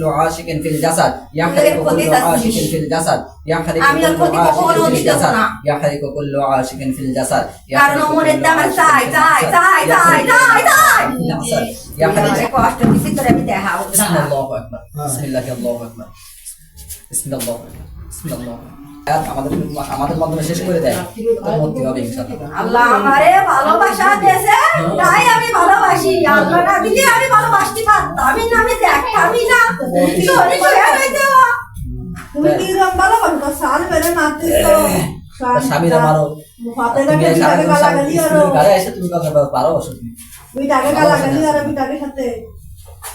কুল্লু আশিকিন ফিল জাসাদ ইয়াহরিকু কুল্লু আশিকিন ফিল জাসাদ ইয়াহরিকু কুল্লু আশিকিন ফিল জাসাদ কারণ ওমরের দাম চাই চাই চাই চাই চাই চাই ইয়াহরিকু আমাদের মাধ্যমে শেষ করে দেয়। আল্লাহ আমি ভালোবাসি। আল্লাহ না দিলে আমি না আমি দেখতামই না। চলে চলে রইতো তুমি কি রকম ভালোবাসো তো সাল বেড়ে মারতিস তো তার স্বামীরা মারো হাতে আরও এসে তুমি পারো তুমি। আরও সাথে।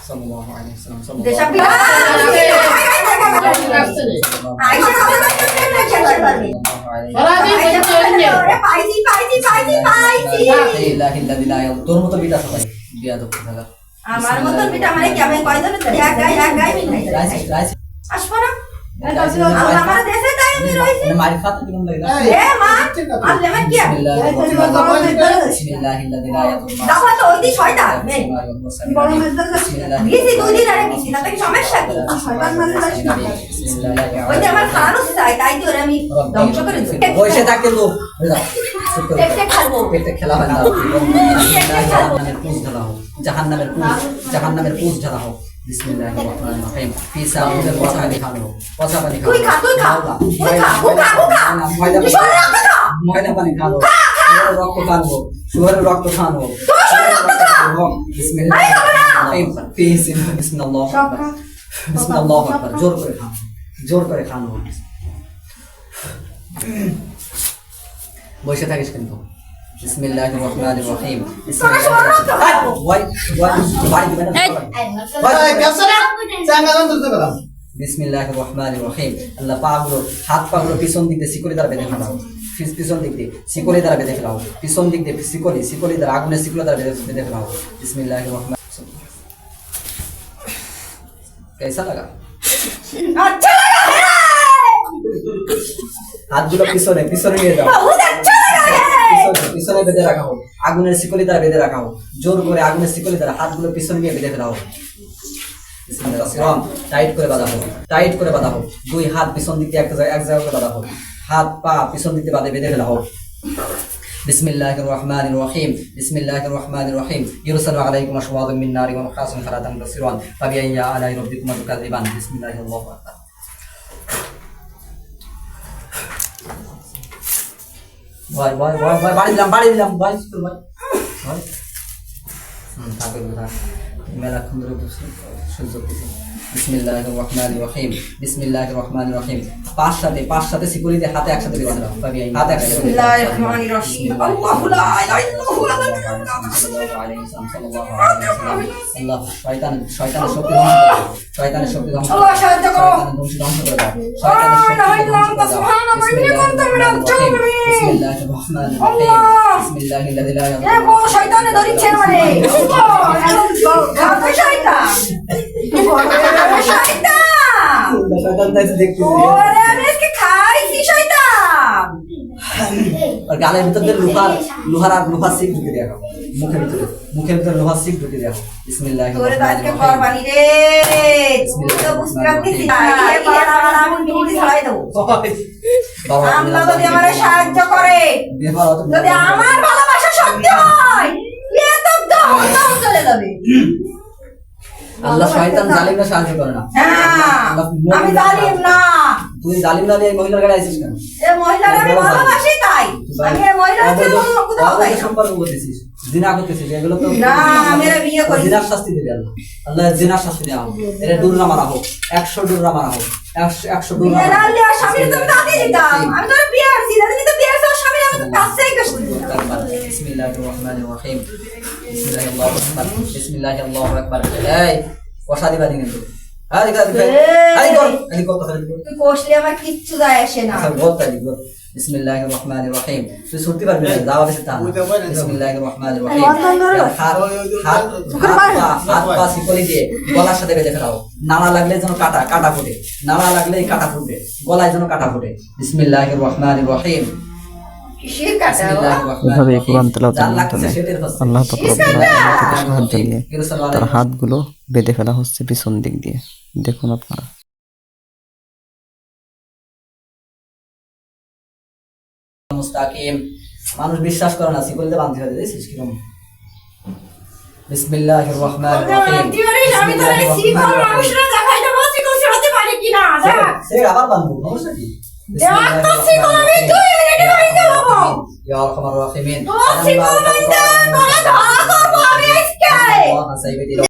সাল্লাল্লাহু আলাইহি ওয়াসাল্লাম সাল্লাল্লাহু আলাইহি তোর মতো বিটা সবাই বিয়া দক্ষ থাকা আমার মতন মানে কি আমি কয়জন এক গাই এক গাই রাইস আসব না? আমার দেশে তাই আমি রইছি মারি খাতে কিরম লাগে না এ মা আল্লাহ আমার কি আছে? দাফা তো ওই দি শয়তান। মেয়ে বড় মেজদার কাছে দুই দিন আরে গেছি তাতে কি সমস্যা কি? শয়তান মানে ওই যে আমার চাই তাই তো আমি ধ্বংস করে দিই বসে থাকে লোক। পেটে খাব পেটে খেলা হয় না। জাহান্নামের পুঁজ ঢালা হোক জাহান্নামের পুঁজ জাহান্নামের পুঁজ ঢালা হোক। বিসমিল্লাহির রহমানির রহিম। পিসা আমাদের কথা দেখানো হোক কথা পানি তুই খা তুই খা তুই খা ও খা ও খা ময়দা তুই সরে রাখ খা। ময়দা পানি খাব শুয়ারের রক্ত খাব শুয়ারের রক্ত খাব বিসমিল্লাহির বিসমিল্লাহ বিসমিল্লাহ আকবার জোর করে খাব জোর করে খানো বসে থাকিস কিন্তু বিসমিল্লাহির রহমানির রহিম তোরা সরে রাখ খা ওয়াই ওয়াই বাড়ি দিবেন বিসমিল্লাহির রহমানির রহিম আল্লাহ পাগুলো হাত পাগুলো পিছন দিক দিয়ে শিকলি দ্বারা বেঁধে ফেলাও পিছ- পিছন দিক দিয়ে শিকলি দ্বারা বেঁধে ফেলাও পিছন দিক দিয়ে শিকলি শিকলি দ্বারা আগুনের শিকলি দ্বারা বেঁধে বেঁধে ফেলাও বিসমিল্লাহির রহমান कैसा लगा আচ্ছা লাগা হে হাতগুলো পিছনে পিছনে নিয়ে যাও বহুত আচ্ছা লাগা হে পিছনে পিছনে বেঁধে রাখা হোক আগুনের শিকলি দ্বারা বেঁধে রাখা হোক জোর করে আগুনের শিকলি দ্বারা হাতগুলো পিছনে নিয়ে বেঁধে ফেলা হোক টাইট করে বাঁধা হোক টাইট করে বাঁধা হোক দুই হাত পিছন দিক দিয়ে এক জায়গায় এক জায়গায় করে বাঁধা হোক হাত পা পিছন দিক দিয়ে বাঁধে বেঁধে ফেলা হোক بسم الله الرحمن الرحيم بسم الله الرحمن الرحيم يرسل عليكم أشواظ من نار ونحاس فلا تنتصرون فبأي آلاء ربكما تكذبان بسم الله الله أكبر ভাই ভাই ভাই ভাই বাড়ি দিলাম বাড়ি দিলাম হুম তাকে মেলাক্ষণ ধরে বসে সহ্য করতেছি বিসমিল্লাহির রহমানির রহিম। বিসমিল্লাহির রহমানির রহিম। পাঁচ সাথে পাঁচ সাথে সিকুরি দিয়ে হাতে একসাথে এই হাতে একসাথে দিয়ে বিসমিল্লাহির রহমানির রহিম। আল্লাহু লা ইলাহা ইল্লাহু শয়তান শয়তানের শক্তি। শয়তানের শক্তি ধ্বংস আল্লাহ সাহায্য করো। ধ্বংস করে দাও। রহিম। এ বড় ধরিছে মানে শয়তান। গালের ভিতর লোহার লোহার আর লোহার সিক ঢুকে দেওয়া মুখের ভিতরে মুখের ভিতরে লোহার সিক ঢুকে দেবো বাবা, আল্লাহ সাহায্য করে আমার ভালোবাসা সত্যি হয় চলে যাবে। আল্লাহ শয়তান জালিমরা সাহায্য করে না। হ্যাঁ আমি জালিম না। তুই জালিম না এই মহিলার গাড়ি আছিস কেন? এ মহিলার আমি ভালোবাসি। তাই। আমি এই মহিলার অন্য কোথাও যাই সম্পর্ক করতেছিস জিনা করতেছিস এগুলো তো না, আমি বিয়ে করি। জিনার শাস্তি দেবে আল্লাহ। আল্লাহ জিনার শাস্তি দেওয়া হোক। এটা ডুররা মারা হোক একশো ডুররা মারা হোক একশো একশো ডুররা না মারা হোক। স্বামীর তো আমি দিতাম আমি তো বিয়ে না। তুমি তো বিয়ে আসছো স্বামীর আমার কাছেই গেছো بسم الله الرحمن الرحيم بسم الله الله اكبر بسم الله الله اكبر এই কষা দিবা দিন কিন্তু আরে গা দিবা আরে কর আরে কর কথা দিবা তুই কষলে আমার কিচ্ছু যায় আসে না আচ্ছা বল তাই বল بسم الله الرحمن الرحيم তুই শুনতে পারবি না যাওয়া বেশি তা بسم الله الرحمن الرحيم হাত হাত হাত পা হাত পা সিকলি দিয়ে গলার সাথে বেঁধে ফেলাও নাড়া লাগলে যেন কাটা কাটা ফুটে নাড়া লাগলে কাটা ফুটবে গলায় যেন কাটা ফুটে বিসমিল্লাহির রহমানির রহিম এভাবে কোরআন তেলাওয়াতের মাধ্যমে আল্লাহ থেকে সাহায্য নিয়ে তার হাতগুলো বেঁধে ফেলা হচ্ছে পিছন দিক দিয়ে। দেখুন আপনারা। মুস্তাকিম। মানুষ বিশ্বাস করে না সিকুলতে বান্ধি হয়ে দিয়েছিস কিরম? বিসমিল্লাহির রহমানির রহিম। আমি তো এই মানুষরা দেখাই দেবো শিকল ছড়াতে পারি কিনা? দেখ। সে আবার বান্ধব সমস্যা কি? দেখ তো শিকল আমি দুই মিনিটে বাড়িতে যাব ইয়া আরহামার রাহিমিন তোমার শিকল বান্ধে তোরা